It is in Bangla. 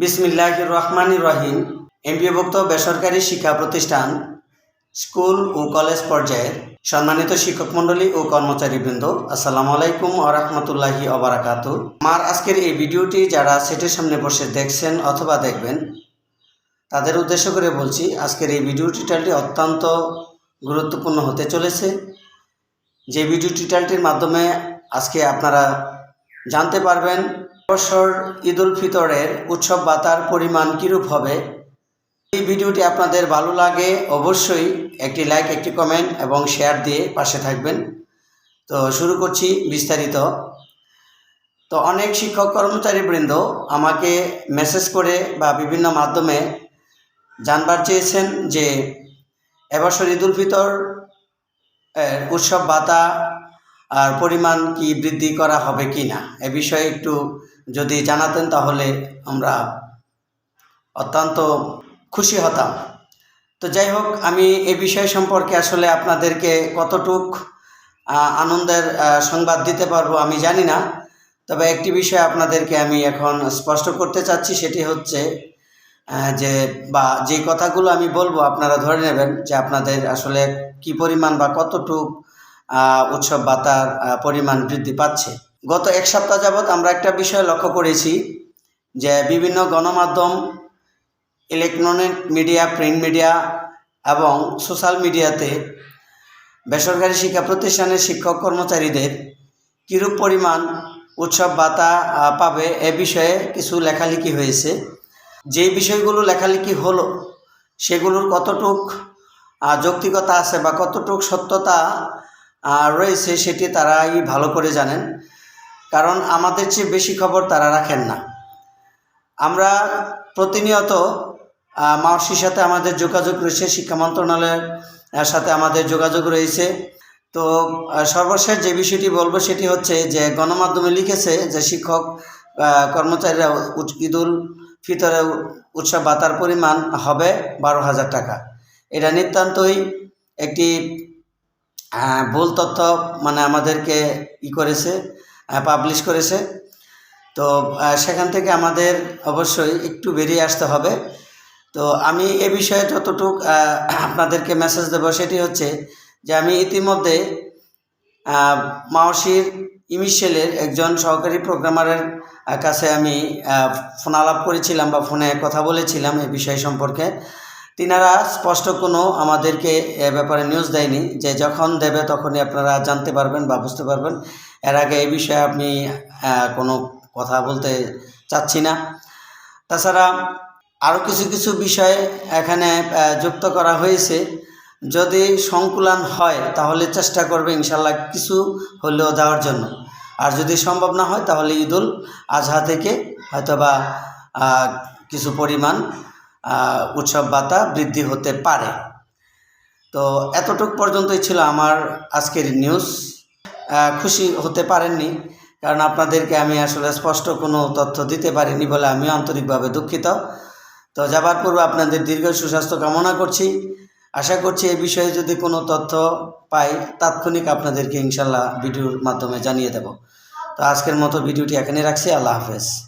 বিসমিল্লাহ রহমান রহিম এমপিভুক্ত বেসরকারি শিক্ষা প্রতিষ্ঠান, স্কুল ও কলেজ পর্যায়ের সম্মানিত শিক্ষক মণ্ডলী ও কর্মচারীবৃন্দ, আসসালামু আলাইকুম ও রহমতুল্লাহি অবরাকাত আমার আজকের এই ভিডিওটি যারা সেটের সামনে বসে দেখছেন অথবা দেখবেন, তাদের উদ্দেশ্য করে বলছি আজকের এই ভিডিও টিটালটি অত্যন্ত গুরুত্বপূর্ণ হতে চলেছে। যে ভিডিও টিটালটির মাধ্যমে আজকে আপনারা জানতে পারবেন বছর ঈদ উল ফিতরের উৎসব বাতার পরিমাণ কীরূপ হবে? এই ভিডিওটি আপনাদের ভালো লাগে অবশ্যই একটি লাইক একটি কমেন্ট এবং শেয়ার দিয়ে পাশে থাকবেন। তো শুরু করছি বিস্তারিত। তো অনেক শিক্ষক কর্মচারীবৃন্দ আমাকে মেসেজ করে বা বিভিন্ন মাধ্যমে জানবার চেয়েছেন যে এবছর ঈদ উল ফিতর উৎসব ভাতা আর পরিমাণ কি বৃদ্ধি করা হবে কি না এ বিষয়ে একটু যদি জানাতেন তাহলে আমরা অত্যন্ত খুশি হতাম। তো যাই হোক আমি এ বিষয় সম্পর্কে আসলে আপনাদেরকে কতটুক আনন্দের সংবাদ দিতে পারব আমি জানি না। তবে একটি বিষয় আপনাদেরকে আমি এখন স্পষ্ট করতে চাচ্ছি সেটি হচ্ছে যে বা যে কথাগুলো আমি বলব আপনারা ধরে নেবেন যে আপনাদের আসলে কি পরিমাণ বা কতটুক উৎসব আহ, পরিমাণ বৃদ্ধি পাচ্ছে। গত এক সপ্তাহ যাবৎ আমরা একটা বিষয় লক্ষ্য করেছি যে বিভিন্ন গণমাধ্যম ইলেকট্রনিক মিডিয়া প্রিন্ট মিডিয়া এবং সোশ্যাল মিডিয়াতে বেসরকারি শিক্ষা প্রতিষ্ঠানের শিক্ষক কর্মচারীদের কীরূপ পরিমাণ উৎসব আহ, পাবে এ বিষয়ে কিছু লেখালেখি হয়েছে। যেই বিষয়গুলো লেখালেখি হলো সেগুলোর কতটুক যৌক্তিকতা আছে বা কতটুক সত্যতা রয়েছে সেটি তারাই ভালো করে জানেন। কারণ আমাদের চেয়ে বেশি খবর তারা রাখেন না। আমরা প্রতিনিয়ত মাওসির সাথে আমাদের যোগাযোগ রয়েছে, শিক্ষা মন্ত্রণালয়ের সাথে আমাদের যোগাযোগ রয়েছে। তো সর্বশেষ যে বিষয়টি বলব সেটি হচ্ছে যে গণমাধ্যমে লিখেছে যে শিক্ষক কর্মচারীরা ঈদুল ফিতরে উৎসব ভাতার পরিমাণ হবে বারো হাজার টাকা। এটা নিতান্তই একটি ভুল তথ্য মানে আমাদেরকে ই করেছে। পাবলিশ করেছে। তো সেখান থেকে আমাদের অবশ্যই একটু বেরিয়ে আসতে হবে। তো আমি এ বিষয়ে যতটুক আপনাদেরকে মেসেজ দেবো সেটি হচ্ছে যে আমি ইতিমধ্যে মাওসির ইমিশেলের একজন সহকারী প্রোগ্রামারের কাছে আমি ফোন আলাপ করেছিলাম বা ফোনে কথা বলেছিলাম এই বিষয় সম্পর্কে। তিনারা স্পষ্ট কোনো আমাদেরকে এ ব্যাপারে নিউজ দেয়নি যে যখন দেবে তখনই আপনারা জানতে পারবেন বা বুঝতে পারবেন। এর আগে এই বিষয়ে আপনি কোনো কথা বলতে চাচ্ছি না। তাছাড়া আরও কিছু কিছু বিষয় এখানে যুক্ত করা হয়েছে। যদি সংকুলান হয়, তাহলে চেষ্টা করবে ইনশাল্লাহ কিছু হলেও দেওয়ার জন্য। আর যদি সম্ভব না হয়, তাহলে ঈদুল আজহা থেকে হয়তোবা কিছু পরিমাণ উৎসব বাতা বৃদ্ধি হতে পারে। তো এতটুক পর্যন্তই ছিল আমার আজকের নিউজ খুশি হতে পারেননি। কারণ আপনাদেরকে আমি আসলে স্পষ্ট কোনো তথ্য দিতে পারিনি বলে আমি আন্তরিকভাবে দুঃখিত। তো যাবার পূর্বে আপনাদের দীর্ঘ সুস্বাস্থ্য কামনা করছি। আশা করছি এই বিষয়ে যদি কোনো তথ্য পাই, তাৎক্ষণিক আপনাদেরকে ইনশাল্লাহ ভিডিওর মাধ্যমে জানিয়ে দেব। তো আজকের মতো ভিডিওটি এখানে রাখছি। আল্লাহ হাফেজ।